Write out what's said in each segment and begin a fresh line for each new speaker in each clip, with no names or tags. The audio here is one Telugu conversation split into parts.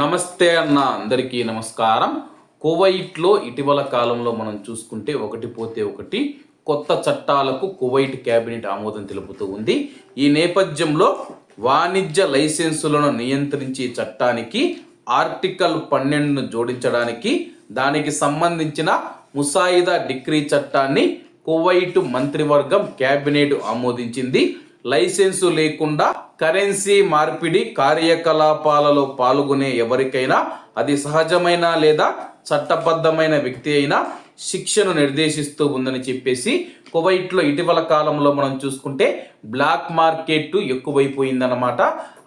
నమస్తే అన్న అందరికీ నమస్కారం. కువైట్లో ఇటీవల కాలంలో మనం చూసుకుంటే ఒకటి పోతే ఒకటి కొత్త చట్టాలకు కువైట్ కేబినెట్ ఆమోదం తెలుపుతూ ఉంది. ఈ నేపథ్యంలో వాణిజ్య లైసెన్సులను నియంత్రించే చట్టానికి ఆర్టికల్ పన్నెండును జోడించడానికి దానికి సంబంధించిన ముసాయిదా డిగ్రీ చట్టాన్ని కువైట్ మంత్రివర్గం కేబినెట్ ఆమోదించింది. లైసెన్సు లేకుండా కరెన్సీ మార్పిడి కార్యకలాపాలలో పాల్గొనే ఎవరికైనా అది సహజమైన లేదా చట్టబద్ధమైన వ్యక్తి అయినా శిక్షను నిర్దేశిస్తూ ఉందని చెప్పేసి కువైట్లో ఇటీవల కాలంలో మనం చూసుకుంటే బ్లాక్ మార్కెట్ ఎక్కువైపోయిందన్నమాట.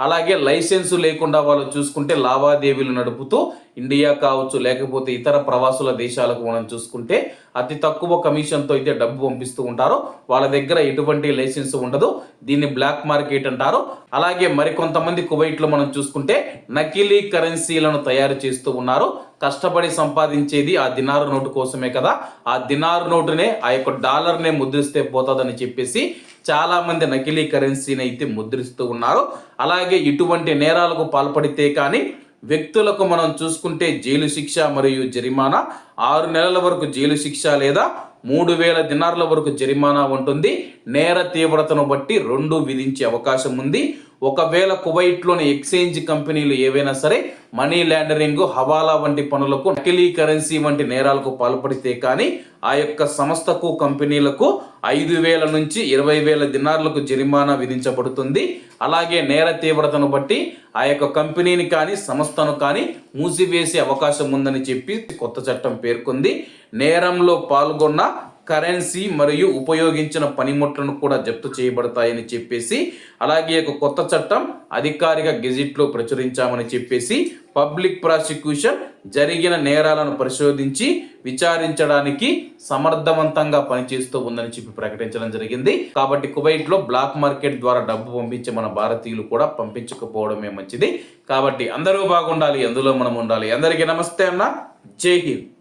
అలాగే లైసెన్సు లేకుండా వాళ్ళు చూసుకుంటే లావాదేవీలు నడుపుతూ ఇండియా కావచ్చు లేకపోతే ఇతర ప్రవాసుల దేశాలకు మనం చూసుకుంటే అతి తక్కువ కమిషన్తో అయితే డబ్బు పంపిస్తూ ఉంటారు. వాళ్ళ దగ్గర ఎటువంటి లైసెన్స్ ఉండదు. దీన్ని బ్లాక్ మార్కెట్ అంటారు. అలాగే మరికొంతమంది కువైట్లో మనం చూసుకుంటే నకిలీ కరెన్సీలను తయారు చేస్తూ ఉన్నారు. కష్టపడి సంపాదించేది ఆ దినారు నోటు కోసమే కదా. ఆ దినారు నోటునే ఆ యొక్క డాలర్నే ముద్రిస్తే పోతుందని చెప్పేసి చాలామంది నకిలీ కరెన్సీని అయితే ముద్రిస్తూ ఉన్నారు. అలాగే ఇటువంటి నేరాలకు పాల్పడితే కానీ వ్యక్తులకు మనం చూసుకుంటే జైలు శిక్ష మరియు జరిమానా ఆరు నెలల వరకు జైలు శిక్ష లేదా మూడు వేల దినార్ల వరకు జరిమానా ఉంటుంది. నేర తీవ్రతను బట్టి రెండు విధించే అవకాశం ఉంది. ఒకవేళ కువైట్లోని ఎక్స్చేంజ్ కంపెనీలు ఏవైనా సరే మనీ లాండరింగ్ హవాలా వంటి పనులకు నకిలీ కరెన్సీ వంటి నేరాలకు పాల్పడితే కానీ ఆ యొక్క సంస్థకు కంపెనీలకు ఐదు వేల నుంచి ఇరవై వేల దినార్లకు జరిమానా విధించబడుతుంది. అలాగే నేర తీవ్రతను బట్టి ఆ యొక్క కంపెనీని కానీ సంస్థను కానీ మూసివేసే అవకాశం ఉందని చెప్పి కొత్త చట్టం పేర్కొంది. నేరంలో పాల్గొన్న కరెన్సీ మరియు ఉపయోగించిన పనిముట్లను కూడా జప్తు చేయబడతాయని చెప్పేసి అలాగే ఒక కొత్త చట్టం అధికారిక గెజిట్లో ప్రచురించామని చెప్పేసి పబ్లిక్ ప్రాసిక్యూషన్ జరిగిన నేరాలను పరిశోధించి విచారించడానికి సమర్థవంతంగా పనిచేస్తూ ఉందని చెప్పి ప్రకటించడం జరిగింది. కాబట్టి కువైట్లో బ్లాక్ మార్కెట్ ద్వారా డబ్బు పంపించే మన భారతీయులు కూడా పంపించకపోవడమే మంచిది. కాబట్టి అందరూ బాగుండాలి అందులో మనం ఉండాలి. అందరికీ నమస్తే అన్న. జై హింద్.